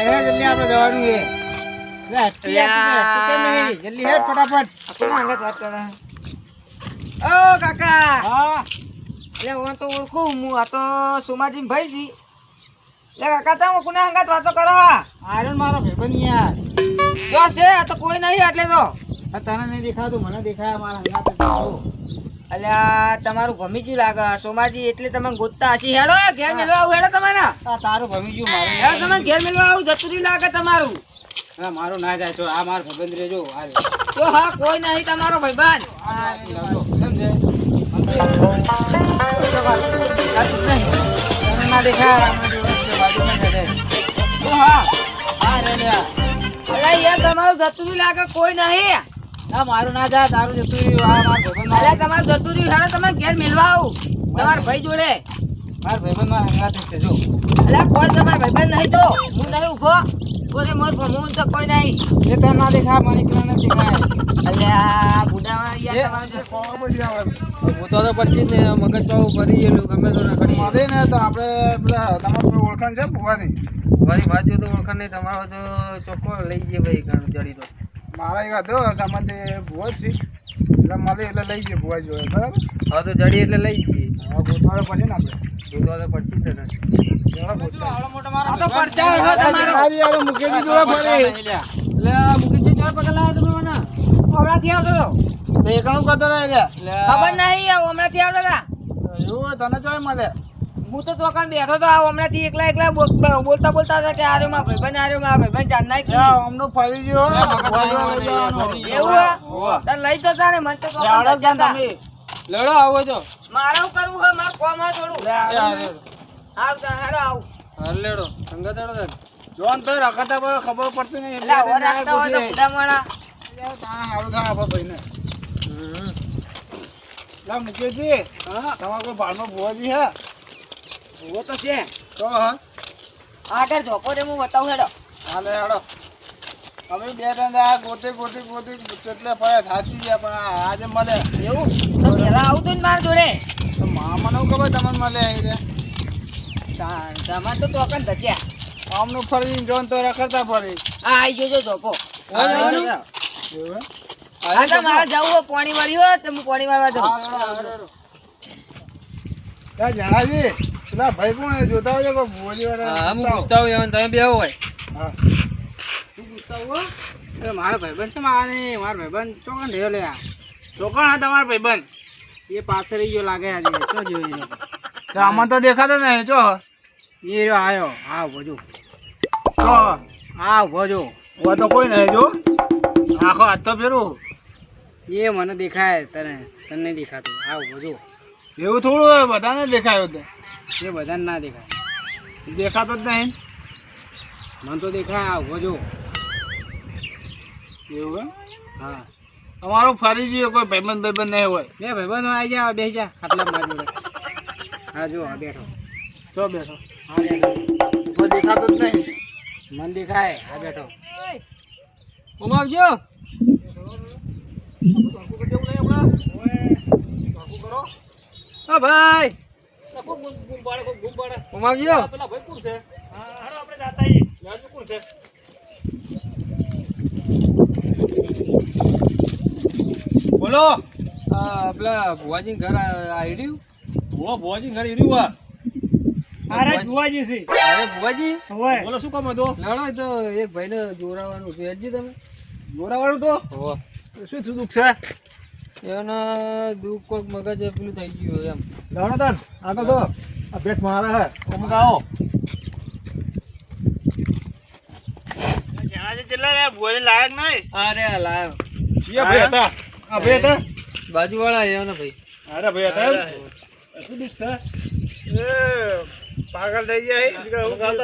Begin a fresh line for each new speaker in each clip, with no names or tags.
હેડ જલ્દી આપણે જવાનું છે. લે, હટકી તો હટકી કેમ નહીં? જલ્દી હેડ ફટાફટ.
અંગત વાત કરે? ઓ કાકા!
હા.
એટલે હું તો ઓળખું. હું આ તો સોમાજી ભાઈ છી. એટલે કાકા તમે કોના અંગત વાતો કરો હા?
આર્યન મારો ભાઈબંધ યાર.
જો છે તો કોઈ નહીં એટલે તો.
તને નહીં દેખાતું મને દેખાય મારા હંગાતે તો.
અલ્યા તમારું ગયું લાગે સોમાજી એટલે તમે ગોતતા હશે હેડો ઘેર મેળવા આવું હેડો તમારે
તારું ભમી ગયું મારું
હેડો તમે ઘેર મેળવા આવું જતું લાગે તમારું
ના, મારું ના જાય છો આ મારો ભાઈબંધ રેજો.
તો હા કોઈ નહીં તમારો ભાઈબંધ
આ રે, લાવજો. કેમ છે
જાતું જ નહીં.
તને ના દેખાય આમાં જોડે છે, બાજુમાં જ છે.
તો હા. અલ્યા યાર તમારું જતું લાગે કોઈ નહીં
ના મારું ના જાય તારું જતું રહ્યું આ મારો ભાઈબંધ
અલ્યા તમારું જતું રહ્યું સારા તમે ઘેર મેળવા આવું. તમારા ભાઈ જોડે.
મારો ભાઈબંધ મારા હંગાતે છે જો.
અલ્યા કોઈ તમારા ભાઈબંધ નહીં તો? હું નહીં ઊભો. કોને મોર ભમું તો કોઈ નહીં.
એ તને ના દેખા મને એકલા ના દેખાય.
અલ્યા બુડામાં યાર તમારું જતું-
હું તો જ ને મગજ પાવું ભરી ગયેલું ગમે તો ના
મારે ને તો આપણે પેલા તમારે ઓળખાણ છે ભુવાની?
મારી બાજુ તો ઓળખાણ નહીં તમારો તો ચોખ્ખો લઈ જઈએ ભાઈ ઘણું જડી તો.
મારા એક હતો સામાનથી ભૂવો જ છે. એટલે મળે એટલે લઈ જઈએ ભૂવા જોડે બરાબર?
હા તો જડી એટલે લઈ જઈએ.
હા ગોતવાડે પછી ને આપણે
દૂધવા તો પડશે જ ને
ચાલો ગોતવા.
આ તો પરચાવ છે તમારો.
હારી યાર મૂકેલી જોડે ફરી
એટલે આ મુકેશજી ચાર પગલા લાયા તમે મને?
આવતો હતો
તો એકાણું કરતો રહે છે
એટલે
ખબર નહીં આ હમણાંથી આવતો
એવું તને ચોય મળે.
હું તો દુકાન બેઠો તો આ હમણાંથી એકલા એકલા બોલતા બોલતા હતા કે આરે માં ભાઈબંધ આરે માં ભાઈબંધ જાનના કી
યા, આમનું ફરી ગયો
એવું હે? તાર લઈ તો તારે મને તો
લડો આવો છો
મારે કરવું હે? માર કોમ થોડું. હાલ હેડો આવું.
હાર લેડો સંગત હેડો.
જોન તો રખતા પર ખબર પડતી નહીં.
એટલે આવો રાખતા હોય તો બધા મોણા
યાર, તાણ હારું થાય આપણા ભાઈને.
હમ.
લા મુકેશજી
હા.
તમારે કોઈ ભાડમાં ભુવાજી હે?
એવો તો છે.
તો હા.
આગળ જોપો રે હું બતાવું હેડો.
હાલે હેડો. અમે બે ત્રણ આ ગોતી ગોતી ગોતી એટલે ફરે થાચી ગયા પણ આજે મળે.
એવું? તો પેલા આવતું ને મારા જોડે?
તો મામાને ખબર તમને મળે અહીં રે?
તમાર તો ચોકન ધક્યા.
આમનું ફરી જોન તો રખડતા ફરી.
હા આવી જોજો જોપો
હા?
તો મારે જવું પાણી વાળી હોય તો હું પાણી વાળવા.
ત્યાં જણાજી ભાઈ કોણ જોતા હોય
હા, હું પૂછતા હોય? તમે બે હોય.
હા.
એ મારો ભાઈબંધ છે મારે મારો ભાઈબંધ ચોકન રહ્યો લે આ.
ચોકણ હા તમારા ભાઈબંધ.
એ પાસે રહી ગયો લાગે આજે જોયો
તો આમાં તો દેખાતો ને ચો
એ રહ્યો હા આ ભોજો
હા
આ ભોજો
ઓ તો કોઈ નહીં જો. આખો હાથ તો ફેરું
એ મને દેખાય તને તને નહીં દેખાતું. આ ભોજો
એવું થોડું હોય બધાને દેખાયો તો
એ બધાને ના દેખાય.
દેખાતો જ નહીં?
મને તો દેખાય આ જો.
એવું હે?
હા.
અમારું ફરી જઈએ કોઈ ભાઈબંધ ભાઈબંધ નહીં હોય.
બે ભાઈબંધ આવી જાય બેસી જા આટલા મારી જોડે હા જો બેઠો.
જો બેઠો.
હા બેઠો.
દેખાતો જ નહીં?
મને દેખાય આ બેઠો. ઉમાવજો હા ભાઈ. ઉમાવજો
બોલો.
આ પેલા ભુવાજી ઘર રહ્યું
ભુવા ભુવાજી ઘરે રહ્યું
અરે ભુવાજી છે. અરે ભુવાજી?
બોલો શું કામ હતો?
લડો તો એક ભાઈને જોરાવાનું છે હજી તમે.
જોરાવાળું તો?
હોવા.
શું થયું દુઃખ છે?
એના દુઃખ કોઈક મગજ પેલું થઈ ગયું એમ.
લડો તાન આગળ તો. લાયક નહીં?
અરે
ભાઈ હતા. આ ભાઈ હતા?
બાજુ વાળા ને ભાઈ.
અરે ભાઈ હતા શું દુઃખ છે એ પાગલ થઈ જાય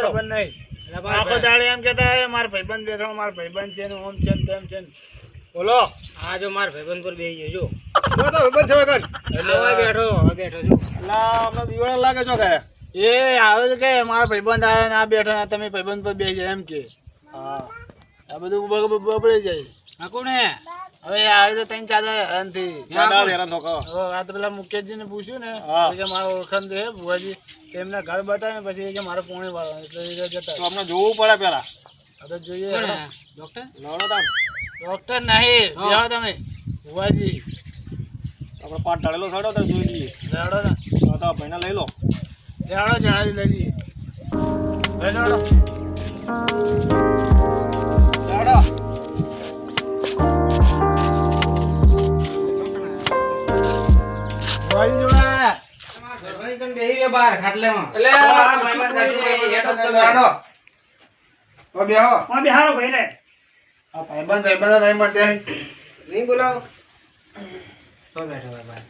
ખબર નહીં. આખો દાડે એમ કેતા મારા ભાઈબંધ બેઠો મારા ભાઈબંધ છે ને ઓમ છે ને તેમ છે ને. બોલો.
આ જો મારા ભાઈબંધ પર બેહી ગયો જો.
તો ભાઈબંધ છે વગર.
હવે બેઠો હવે બેઠો જો.
લા અમને દિવાળા લાગે છો ઘરે એ આવે છે કે મારા ભાઈબંધ આવે ને આ બેઠા ને તમે ભાઈબંધ પર બેસી જાય એમ કે. હા. આ બધું ઊભા બગડી જાય.
આ કોને
હવે આવે તો ત્રણ ચાર હેરાનથી
ચાદર
હવે આ તો પેલા મુકેશજી ને પૂછ્યું ને તો કે મારો ઓળખાણ છે ભુવાજી તેમના ઘર બતાવે પછી કે મારે પોણી વાળો એટલે જતા
અમને જોવું પડે પેલા.
હવે જોઈએ.
ડોક્ટર? લડો તામ
ડોક્ટર નહીં
હા.
જાઓ તમે. ભુવાજી
આપણે પાટ ઢળેલો સડો તો જોઈ લઈએ.
ઢળો ને.
તો તો ભાઈને લઈ લો.
ઢળો જણાવી લઈ લઈએ ઢળો જોડે.
બહાર ખાટલેમાં.
એટલે બેહારો
ભાઈ, ભાઈ,
નહીં, બોલાવો.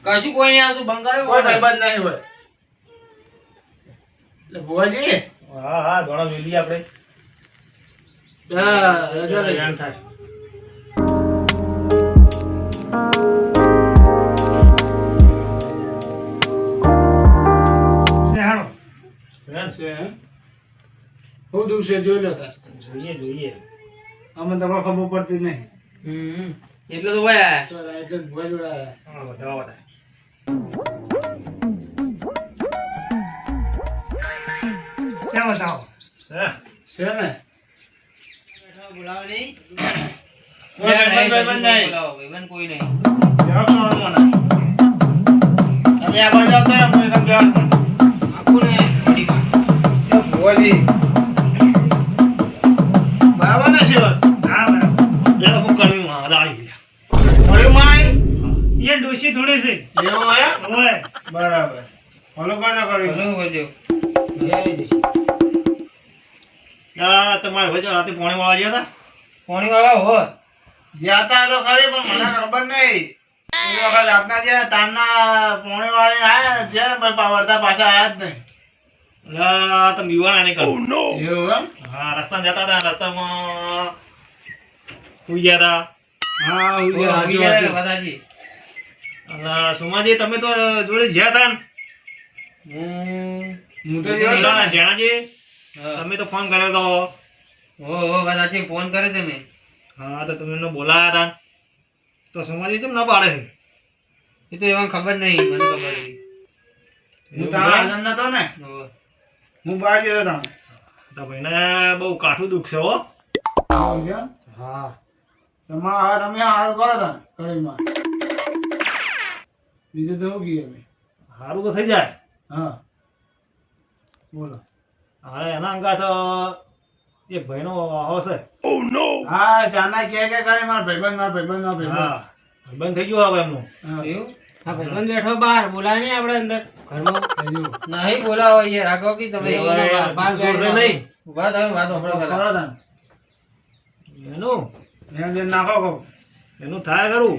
કશું કોઈ નહીં આવતું બંગાળે
કોઈ ભાઈબંધ નહીં હોય. એટલે ભુવાજી?
હા હા ધોળા જોઈ આપણે.
હા, રજા લઈ.
થાય.
છે હાલો.
છે એમ? બહુ દૂર છે જોઈ લો
જોઈએ જોઈએ.
અમને તમારે ખબર પડતી નહીં
હમ એટલે તો ભાઈ
તો એટલે જ ભુવા જોડે આયા.
હા બધા બધા
ક્યાં બતાવો
હા
છે ને
બોલાવો નહીં
કોઈ ભાઈબંધ ભાઈબંધ નહીં.
બોલાવો ભાઈબંધ કોઈ નહીં
બેહો ખાવાનું મને. તમે આ બાજુ આવતા
પાણી વાળા
હો
ગયા તા તો ખરી પણ મને ખબર નહીં. એ વખત રાતના જે તારના પોણે વાળે આયા છે ભાઈ પાવડતા પાછા આયા જ નહીં.
એટલે તો બીવાણા નહીં કરવું
એવું એમ?
હા રસ્તામાં જતા હતા રસ્તામાં સુઈ ગયા હતા
હા હું
હો, બધાજી
અને સુમાજી તમે તો જોડે જ્યાં હતા ને?
હું
હું તો.
જેણાજી તમે તો ફોન કર્યો તો.
હો હો બધાજી ફોન કરે તમે?
હા તો તમે એમને બોલાયા હતા. તો સુમાજી કેમ ના પાડે? છે
એ તો એમાં ખબર નહીં મને ખબર નહીં.
હું તારા હાજર નતો ને?
હો.
હું બહાર ગયો હતો.
તો ભાઈને બહુ કાઠું દુખશે હો.
હા. તમારા હવે તમે સારું કરો તા કડીમાં બીજું તો શું કહીએ અમે
સારું તો થઈ જાય.
હા. બોલો.
હા એના અંગા તો એક ભાઈનો આવશે
હા ચાના કે કે કરે માર ભાઈબંધ માર ભાઈબંધ માર ભાઈબંધ.
હા. ભાઈબંધ થઈ ગયું હવે એમનો.
હા.
એવું?
હા ભાઈબંધ બેઠો બહાર. બોલાય નહીં આપણે અંદર. ઘરમાં.
નહીં બોલાવો યાર રાખો કે તમે
બહાર છોડશે નહીં
વાત તમે વાત સાંભળો
કરો તાન.
એનું?
એને દે નાખો કો
એનું થાય કરું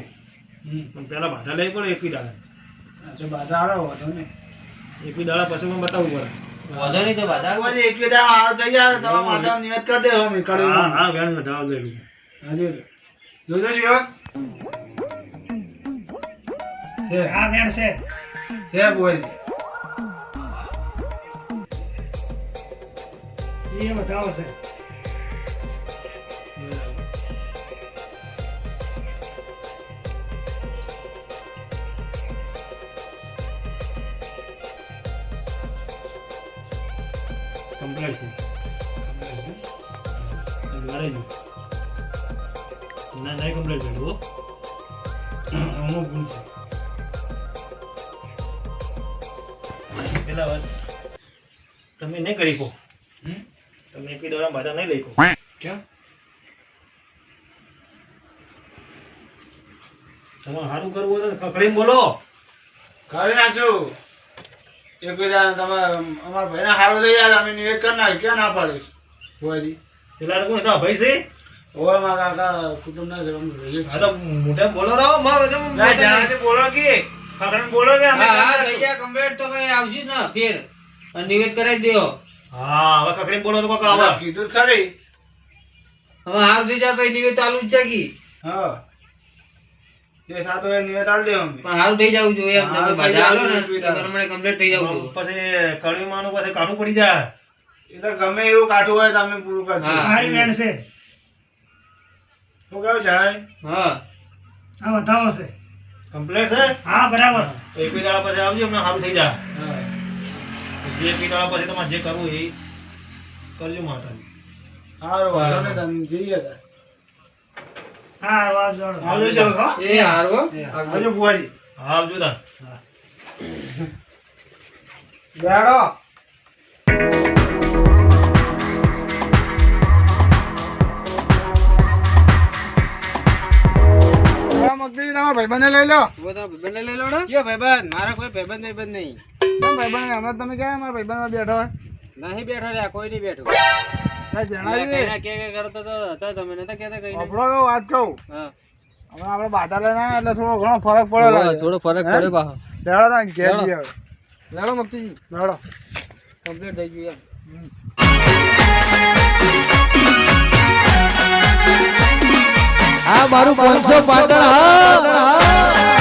પણ પેલા બાધા લઈ પડે એક દાડા.
તો બાધા આવો વાંધો એક
એકવી દાડા પછી મને બતાવવું પડે.
વાંધો નહીં તો બધા
પછી એકવી દાડો હારો થઈ જાય તો માથામાં નિયત કરી દેવો અમે
હા. હા વેણ વધાવ
જોજો. છે.
હા વેણ છે.
છે બોલ.
એ બતાવો છે.
કમ્પ્લેટ છે મારે નહીં ના નહીં કમ્પ્લેટ કર્યું હો
અમુક ભૂલ છે
પેલા વાત તમે નહીં કરી કહો? તમે એકવી દાડા બાધા નહીં લઈ કહો
કેમ
તમારે સારું કરવું હોય તો કરીને બોલો
કરી નાખશું એકબીજા તમે અમારા ભાઈને સારું થઈ જાય અમે નિવેદ કરનાર ક્યાં ના પાડીશ? ભુવાજી
પેલા તો કોણ હતા ભાઈ છે?
ઓય કાકા
હા તો મોઢે બોલો રહો મારે કેમ
ના બોલો કે ખખડીને બોલો કે અમે
હા હા
કરી
થઈ
નાખશું.
જાય કમ્પ્લીટ તો કઈ આવશું ને ફેર. નિવેદ કરાવી દેવો
હા હવે કકડીને બોલો તો કોક આવે.
હવે કીધું જ ખરી.
હવે હાલ થઈ જાય નિવેદ ચાલુ જ છે કી?
હા. જે થતું એ નિવેદ આલી દેવું
પણ હારું થઈ જવું જોઈએ એમ
હારું
તમે
થઈ
બધા આલો ને પ્રમાણે કમ્પ્લીટ થઈ જવું જોઈએ.
પછી કડીમાંનું પછી કાઢું પડી જાય.
એ તો ગમે એવું કાઠું હોય તો અમે પૂરું કરશું.
હા.
મારી વેણ છે.
હું કહું જણાય
હા.
આ બતાવો છે.
કમ્પ્લેટ છે?
હા બરાબર.
તો એક બે દાડા પછી આવજો સારું થઈ જાય. જે એક બે દાડા પછી તમારે જે કરવું એ કરજો માતાજી. સારું વાંધો નહીં તમે જઈએ.
હા આવજો
આવજો?
એ હારો
આવજો બુવાજી હા આવજો તાર. બેડો. મગદી લઈ લો.
બધા ભાઈબંધને લઈ લો કયો ભાઈબંધ? મારા કોઈ ભાઈબંધ ભાઈબંધ નહીં.
ભાઈબંધ? હમણાં તમે ક્યાં મારા ભાઈબંધમાં બેઠો
નહીં બેઠો રે કોઈ નહીં બેઠો.
કાંઈ જણાવી દે.
કઈના કે કે કરતો તો હતા તમે નતા કહેતા કઈ
આપણો વાત કહું
હા
હમણાં આપણે બાધા લઈને એટલે થોડો ઘણો ફરક પડ્યો
થોડો ફરક
હે?
પડ્યો પાછો
લેવડો તાન ઘેર. જઈએ હવે.
લેડો. કમ્પ્લીટ થઈ ગયું એમ
આ મારું પાંચસો પાટણ હા